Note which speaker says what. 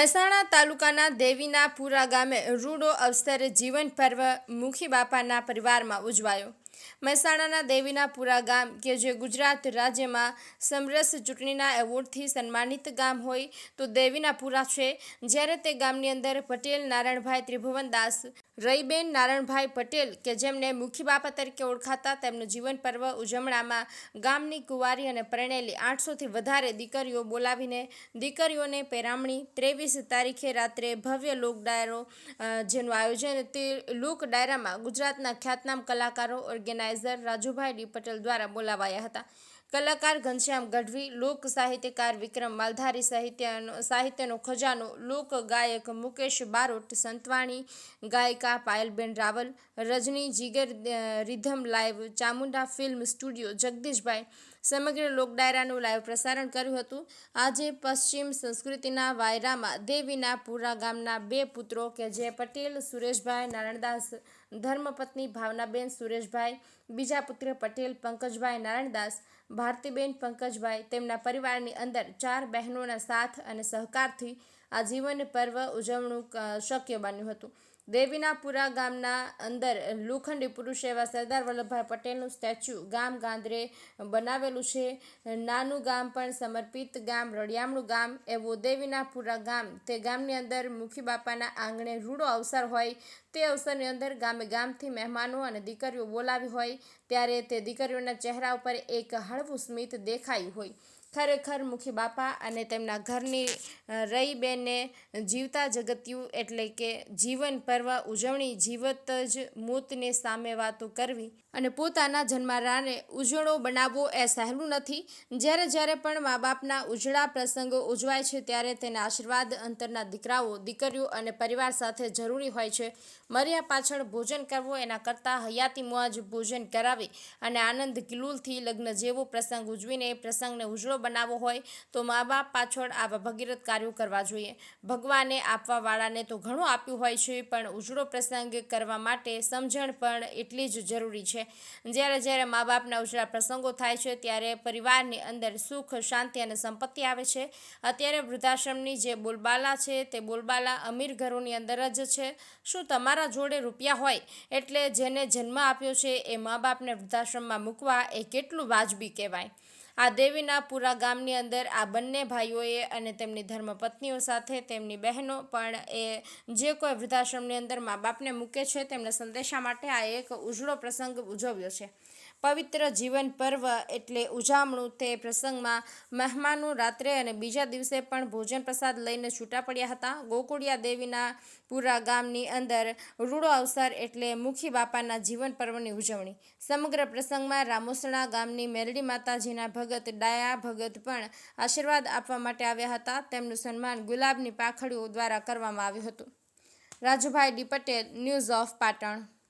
Speaker 1: મહેસાણા તાલુકાના દેવીના પુરા ગામે રૂડો અવસરે જીવન પર્વ મુખી બાપાના પરિવારમાં ઉજવાયો. મહેસાણાના દેવીના પુરા ગામ કે જે ગુજરાત રાજ્યમાં સમરસ ચૂંટણીના એવોર્ડથી સન્માનિત ગામ હોય તો દેવીના પુરા છે. જ્યારે તે ગામની અંદર પટેલ નારાયણભાઈ ત્રિભુવનદાસ રઈબેન નારાયણભાઈ પટેલ કે જેમને મુખી બાપા તરીકે ઓળખાતા તેમનું જીવન પર્વ ઉજવણામાં ગામની કુંવારી અને પરણેલી આઠસોથી વધારે દીકરીઓ બોલાવીને દીકરીઓને પેરામણી ત્રેવીસ તારીખે રાત્રે ભવ્ય લોક ડાયરો જેનું આયોજન તે લોક ડાયરામાં ગુજરાતના ખ્યાતનામ કલાકારો ઓર્ગેનાઇઝર રાજુભાઈ ડી પટેલ દ્વારા બોલાવાયા હતા. કલાકાર ઘનશ્યામ ગઢવી, લોક સાહિત્યકાર વિક્રમ માલધારી, સાહિત્યનો સાહિત્યનો ખજાનો, લોક ગાયક મુકેશ બારોટ, સંતવાણી ગાયિકા Payalben Raval, Rajni Jigar rhythm live, Chamunda film studio, Jagdishbhai સમગ્ર લોક ડાયરાનું લાઈવ પ્રસારણ કર્યું હતું. આજે પશ્ચિમ સંસ્કૃતિના વાયરામાં દેવીના પુરા ગામના બે પુત્રો કે જે પટેલ, સુરેશભાઈ નારાયણદાસ ધર્મપત્ની, ભાવનાબેન, સુરેશભાઈ, બીજા પુત્ર પટેલ, પંકજભાઈ નારાયણદાસ ભારતીબેન પંકજભાઈ તેમના પરિવારની અંદર ચાર બહેનોના સાથ અને સહકારથી આ જીવન પર્વ ઉજવણું શક્ય બન્યું હતું. દેવીનાપુરા ગામના અંદર લોખંડી પુરુષ એવા સરદાર વલ્લભભાઈ પટેલનું સ્ટેચ્યુ ગામ ગાંધરે બનાવેલું છે. નાનું ગામ પણ સમર્પિત ગામ, રળિયામણું ગામ એવું દેવીનાપુરા ગામ. તે ગામની અંદર મુખી બાપાના આંગણે રૂડો અવસર હોય તે અવસરની અંદર ગામે ગામથી મહેમાનો અને દીકરીઓ બોલાવી હોય, ત્યારે તે દીકરીઓના ચહેરા ઉપર એક હળવું સ્મિત દેખાયું હોય. ખરેખર મુખી બાપા અને તેમના ઘરની રહી બેને જીવતા જગત્યું એટલે કે જીવન પર્વ ઉજવણી જીવત જ મૂતને સામે વાતો કરવી અને પોતાના જન્મારાને ઉજળો બનાવવો એ સહેલું નથી. જ્યારે જ્યારે પણ મા બાપના ઉજળા પ્રસંગો ઉજવાય છે, ત્યારે તેના આશીર્વાદ અંતરના દીકરાઓ, દીકરીઓ અને પરિવાર સાથે જરૂરી હોય છે. મર્યા પાછળ ભોજન કરવો એના કરતાં હયાતી મુઆજ ભોજન કરાવી અને આનંદ કિલુલથી લગ્ન જેવો પ્રસંગ ઉજવીને એ પ્રસંગને ઉજળો બનાવવો હોય તો મા બાપ પાછળ આવા ભગીરથ કાર્યો કરવા જોઈએ. ભગવાને આપવાવાળાને તો ઘણું આપ્યું હોય છે, પણ ઉજળો પ્રસંગ કરવા માટે સમજણ પણ એટલી જ જરૂરી છે. જ્યારે જ્યારે મા બાપના ઉજળા પ્રસંગો થાય છે, ત્યારે પરિવારની અંદર સુખ, શાંતિ અને સંપત્તિ આવે છે. અત્યારે વૃદ્ધાશ્રમની જે બોલબાલા છે, તે બોલબાલા અમીર ઘરોની અંદર જ છે. શું તમારા જોડે રૂપિયા હોય એટલે જેને જન્મ આપ્યો છે એ મા બાપને વૃદ્ધાશ્રમમાં મૂકવા એ કેટલું વાજબી કહેવાય. આ દેવીના પૂરા ગામની અંદર આ બંને ભાઈઓએ અને તેમની ધર્મપત્નીઓ સાથે તેમની બહેનો પણ એ જે કોઈ વૃદ્ધાશ્રમની અંદર મા બાપને મૂકે છે તેમના સંદેશા માટે આ એક ઉજળો પ્રસંગ ઉજવ્યો છે. પવિત્ર જીવન પર્વ એટલે ઉજામણું તે પ્રસંગમાં મહેમાનો રાત્રે અને બીજા દિવસે પણ ભોજન પ્રસાદ લઈને છૂટા પડ્યા હતા. ગોકુળિયા દેવીના પુરા ગામની અંદર રૂડો અવસર એટલે મુખી બાપાના જીવન પર્વની ઉજવણી. સમગ્ર પ્રસંગમાં રામોસણા ગામની મેરડી માતાજીના ભગત ડાયા ભગત પણ આશીર્વાદ આપવા માટે આવ્યા હતા. તેમનું સન્માન ગુલાબની પાખડીઓ દ્વારા કરવામાં આવ્યું હતું. Rajubhai D Patel news of Patan.